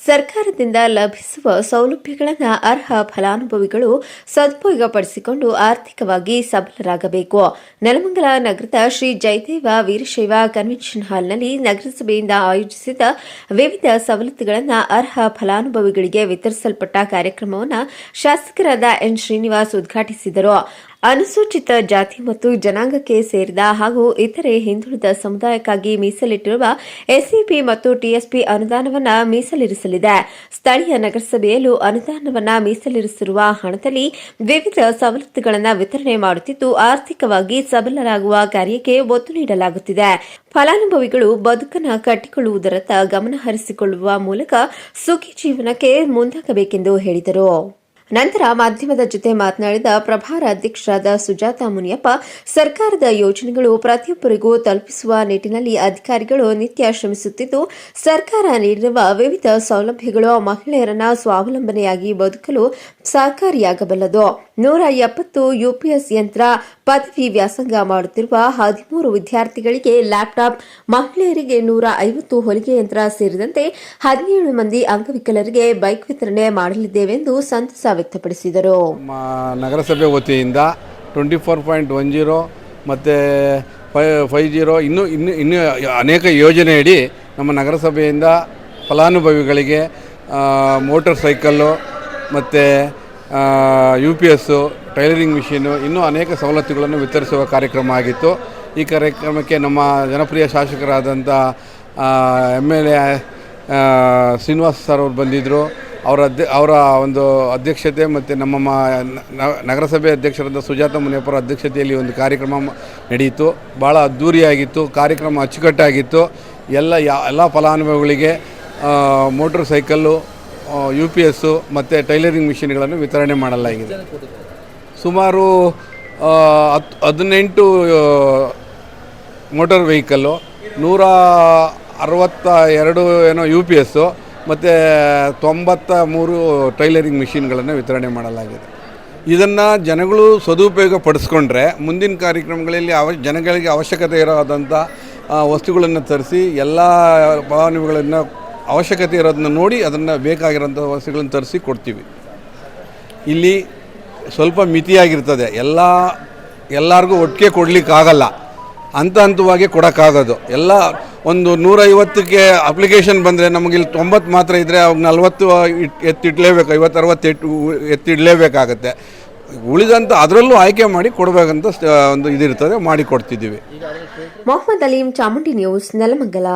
ಸರ್ಕಾರದಿಂದ ಲಭಿಸುವ ಸೌಲಭ್ಯಗಳನ್ನು ಅರ್ಹ ಫಲಾನುಭವಿಗಳು ಸದುಪಯೋಗಪಡಿಸಿಕೊಂಡು ಆರ್ಥಿಕವಾಗಿ ಸಬಲರಾಗಬೇಕು. ನೆಲಮಂಗಲ ನಗರದ ಶ್ರೀ ಜಯದೇವ ವೀರಶೈವ ಕನ್ವೆನ್ಷನ್ ಹಾಲ್ನಲ್ಲಿ ನಗರಸಭೆಯಿಂದ ಆಯೋಜಿಸಿದ ವಿವಿಧ ಸವಲತ್ತುಗಳನ್ನು ಅರ್ಹ ಫಲಾನುಭವಿಗಳಿಗೆ ವಿತರಿಸಲ್ಪಟ್ಟ ಕಾರ್ಯಕ್ರಮವನ್ನು ಶಾಸಕರಾದ ಎನ್ ಶ್ರೀನಿವಾಸ್ ಉದ್ಘಾಟಿಸಿದರು. ಅನುಸೂಚಿತ ಜಾತಿ ಮತ್ತು ಜನಾಂಗಕ್ಕೆ ಸೇರಿದ ಹಾಗೂ ಇತರೆ ಹಿಂದುಳಿದ ಸಮುದಾಯಕ್ಕಾಗಿ ಮೀಸಲಿಟ್ಟಿರುವ ಎಸ್ಸಿಪಿ ಮತ್ತು ಟಿಎಸ್ಪಿ ಅನುದಾನವನ್ನು ಮೀಸಲಿರಿಸಲಿದೆ. ಸ್ಥಳೀಯ ನಗರಸಭೆಯಲ್ಲೂ ಅನುದಾನವನ್ನು ಮೀಸಲಿರಿಸಿರುವ ಹಣದಲ್ಲಿ ವಿವಿಧ ಸವಲತ್ತುಗಳನ್ನು ವಿತರಣೆ ಮಾಡುತ್ತಿದ್ದು, ಆರ್ಥಿಕವಾಗಿ ಸಬಲರಾಗುವ ಕಾರ್ಯಕ್ಕೆ ಒತ್ತು ನೀಡಲಾಗುತ್ತಿದೆ. ಫಲಾನುಭವಿಗಳು ಬದುಕನ್ನು ಕಟ್ಟಿಕೊಳ್ಳುವುದರತ್ತ ಗಮನ ಹರಿಸಿಕೊಳ್ಳುವ ಮೂಲಕ ಸುಖಿ ಜೀವನಕ್ಕೆ ಮುಂದಾಗಬೇಕೆಂದು ಹೇಳಿದರು. ನಂತರ ಮಾಧ್ಯಮದ ಜೊತೆ ಮಾತನಾಡಿದ ಪ್ರಭಾರ ಅಧ್ಯಕ್ಷರಾದ ಸುಜಾತ ಮುನಿಯಪ್ಪ, ಸರ್ಕಾರದ ಯೋಜನೆಗಳು ಪ್ರತಿಯೊಬ್ಬರಿಗೂ ತಲುಪಿಸುವ ನಿಟ್ಟಿನಲ್ಲಿ ಅಧಿಕಾರಿಗಳು ನಿತ್ಯ ಶ್ರಮಿಸುತ್ತಿದ್ದು, ಸರ್ಕಾರ ನೀಡಿರುವ ವಿವಿಧ ಸೌಲಭ್ಯಗಳು ಮಹಿಳೆಯರನ್ನ ಸ್ವಾವಲಂಬನೆಯಾಗಿ ಬದುಕಲು ಸಹಕಾರಿಯಾಗಬಲ್ಲದು. ನೂರ ಎಪ್ಪತ್ತು ಯುಪಿಎಸ್ ಯಂತ್ರ ಪದವಿ ವ್ಯಾಸಂಗ ಮಾಡುತ್ತಿರುವ ಹದಿಮೂರು ವಿದ್ಯಾರ್ಥಿಗಳಿಗೆ ಲ್ಯಾಪ್ಟಾಪ್, ಮಹಿಳೆಯರಿಗೆ ನೂರ ಐವತ್ತು ಹೊಲಿಗೆ ಯಂತ್ರ ಸೇರಿದಂತೆ ಹದಿನೇಳು ಮಂದಿ ಅಂಗವಿಕಲರಿಗೆ ಬೈಕ್ ವಿತರಣೆ ಮಾಡಲಿದ್ದೇವೆಂದು ಸಂತಸ ವ್ಯಕ್ತಪಡಿಸಿದರು. ನಗರಸಭೆ ವತಿಯಿಂದ twenty four point one zero ಮತ್ತು ಫೈ ಫೈ ಜೀರೋ ಇನ್ನೂ ಇನ್ನು ಇನ್ನು ಅನೇಕ ಯೋಜನೆಯಡಿ ನಮ್ಮ ನಗರಸಭೆಯಿಂದ ಫಲಾನುಭವಿಗಳಿಗೆ ಮೋಟರ್ ಸೈಕಲ್ಲು ಮತ್ತು U P S, tailoring machine ಇನ್ನೂ ಅನೇಕ ಸವಲತ್ತುಗಳನ್ನು ವಿತರಿಸುವ ಕಾರ್ಯಕ್ರಮ ಆಗಿತ್ತು. ಈ ಕಾರ್ಯಕ್ರಮಕ್ಕೆ ನಮ್ಮ ಜನಪ್ರಿಯ ಶಾಸಕರಾದಂಥ M L A Srinivas sir ಅವರು ಬಂದಿದ್ದರು. ಅವರ ಅವರ ಒಂದು ಅಧ್ಯಕ್ಷತೆ ಮತ್ತು ನಮ್ಮ ನಗರಸಭೆ ಅಧ್ಯಕ್ಷರಾದ ಸುಜಾತ ಮುನಿಯಪ್ಪರ ಅಧ್ಯಕ್ಷತೆಯಲ್ಲಿ ಒಂದು ಕಾರ್ಯಕ್ರಮ ನಡೆಯಿತು. ಭಾಳ ಅದ್ಧೂರಿಯಾಗಿತ್ತು ಕಾರ್ಯಕ್ರಮ ಅಚ್ಚುಕಟ್ಟಾಗಿತ್ತು. ಎಲ್ಲ ಯಾ, ಎಲ್ಲ ಫಲಾನುಭವಿಗಳಿಗೆ motor cycle U P S ಮತ್ತು ಟೈಲರಿಂಗ್ ಮಿಷಿನ್ಗಳನ್ನು ವಿತರಣೆ ಮಾಡಲಾಗಿದೆ. ಸುಮಾರು ಹತ್ತು ಹದಿನೆಂಟು ಮೋಟಾರ್ ವೆಹಿಕಲ್ಲು, ನೂರ ಅರವತ್ತ ಎರಡು ಏನೋ ಯು ಪಿ ಎಸ್ಸು ಮತ್ತು ತೊಂಬತ್ತ ಮೂರು ಟೈಲರಿಂಗ್ ಮಿಷಿನ್ಗಳನ್ನು ವಿತರಣೆ ಮಾಡಲಾಗಿದೆ. ಇದನ್ನು ಜನಗಳು ಸದುಪಯೋಗ ಪಡಿಸ್ಕೊಂಡ್ರೆ ಮುಂದಿನ ಕಾರ್ಯಕ್ರಮಗಳಲ್ಲಿ ಅವ, ಜನಗಳಿಗೆ ಅವಶ್ಯಕತೆ ಇರೋದಂಥ ವಸ್ತುಗಳನ್ನು ತರಿಸಿ ಎಲ್ಲ ಫಲಾನುಭವಿಗಳನ್ನು ಅವಶ್ಯಕತೆ ಇರೋದನ್ನ ನೋಡಿ ಅದನ್ನು ಬೇಕಾಗಿರೋಂಥ ವಸ್ತುಗಳನ್ನು ತರಿಸಿ ಕೊಡ್ತೀವಿ. ಇಲ್ಲಿ ಸ್ವಲ್ಪ ಮಿತಿಯಾಗಿರ್ತದೆ. ಎಲ್ಲ, ಎಲ್ಲರಿಗೂ ಒಟ್ಟಿಗೆ ಕೊಡಲಿಕ್ಕಾಗಲ್ಲ. ಹಂತ ಹಂತವಾಗಿ ಕೊಡೋಕ್ಕಾಗೋದು. ಎಲ್ಲ ಒಂದು ನೂರೈವತ್ತಕ್ಕೆ ಅಪ್ಲಿಕೇಶನ್ ಬಂದರೆ ನಮಗೆ ಇಲ್ಲಿ ತೊಂಬತ್ತು ಮಾತ್ರ ಇದ್ದರೆ ಅವಾಗ ನಲ್ವತ್ತು ಎತ್ತಿಡಲೇಬೇಕು ಐವತ್ತು ಅರವತ್ತು ಎಟ್ಟು ಎತ್ತಿಡಲೇಬೇಕಾಗತ್ತೆ. ಉಳಿದಂತ ಅದರಲ್ಲೂ ಆಯ್ಕೆ ಮಾಡಿ ಕೊಡಬೇಕಂತ ಒಂದು ಇದಿರ್ತದೆ, ಮಾಡಿ ಕೊಡ್ತಿದ್ದೀವಿ. ಮೊಹಮ್ಮದ್ ಅಲೀಂ ಚಾಮುಂಡಿ ನ್ಯೂಸ್ ನೆಲಮಂಗಲ.